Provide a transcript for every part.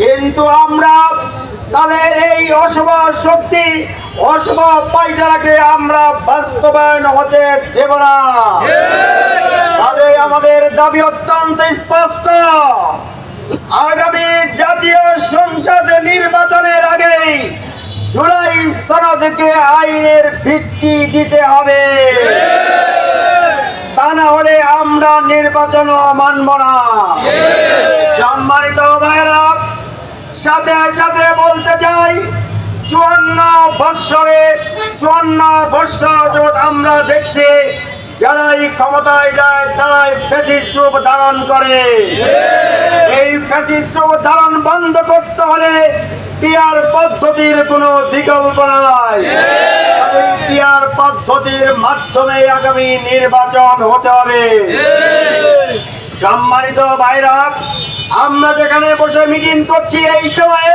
কিন্তু আমরা তাদের এই অশুভ শক্তি, অশুভ পাইচারাকে আমরা বাস্তবায়ন হতে দেব না। কাজে আমাদের দাবি অত্যন্ত স্পষ্ট। আগামী জাতীয় সংসদ নির্বাচনের আগে জুলাই সনদকে আইনের ভিত্তি দিতে হবে। তা না হলে আমরা নির্বাচন মানব না। সাথে সাথে বলতে চাই, চুয়ান্ন বৎসরে, চুয়ান্ন বৎসর যাবৎ আমরা দেখছি, যারাই ক্ষমতায় যায়, তারাই ফেসিস রূপ ধারণ করে। এই ফেসিস রূপ ধারণ বন্ধ করতে হলে পিয়ার পদ্ধতির কোনো বিকল্প নাই। পিয়ার পদ্ধতির মাধ্যমে আগামী নির্বাচন হতে হবে। সম্মানিত ভাইরা আমরা যেখানে বসে মিটিং করছি এই সময়ে,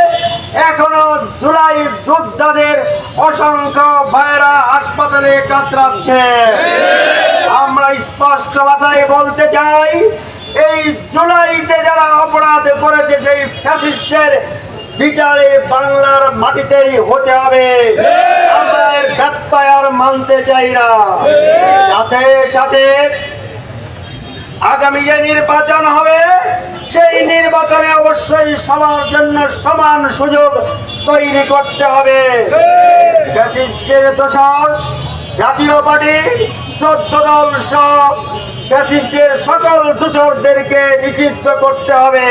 এখনও জুলাই যোদ্ধাদের অসংখ্য ভাইরা হাসপাতালে কাতরাচ্ছে। আমরা স্পষ্ট কথায় বলতে চাই, এই জুলাইতে যারা অপরাধ করেছে সেই ফ্যাসিস্টের বিচারে বাংলার মাটিতেই হতে হবে। আমরা এর ব্যত্যয় আর মানতে চাই না। সাথে সাথে আগামী যে নির্বাচন হবে, সেই নির্বাচনে অবশ্যই সবার জন্য সমান সুযোগ তৈরি করতে হবে। জাতীয় পার্টি চোদ্দ দল ফ্যাসিস্টের সকল দোষরদেরকে নিষিদ্ধ করতে হবে।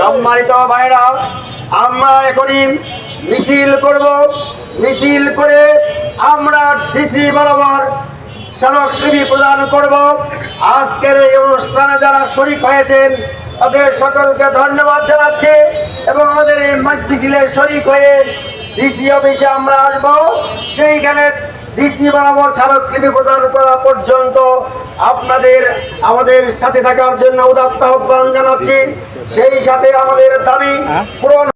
সম্মানিত ভাইরা, আমরা এখনই মিছিল করব। মিছিল করে আমরা ডিসি বরাবর স্মারকলিপি প্রদান করব। আজকের এই অনুষ্ঠানে যারা শরিক হয়েছেন তাদের সকলকে ধন্যবাদ জানাচ্ছি এবং আমাদের এই মিছিলে শরিক হয়ে ডিসি অফিসে আমরা আসব। সেইখানে ডিসি বরাবর স্মারকলিপি প্রদান করা পর্যন্ত আপনাদের আমাদের সাথে থাকার জন্য উদাত্ত আহ্বান জানাচ্ছি। সেই সাথে আমাদের দাবি পূরণ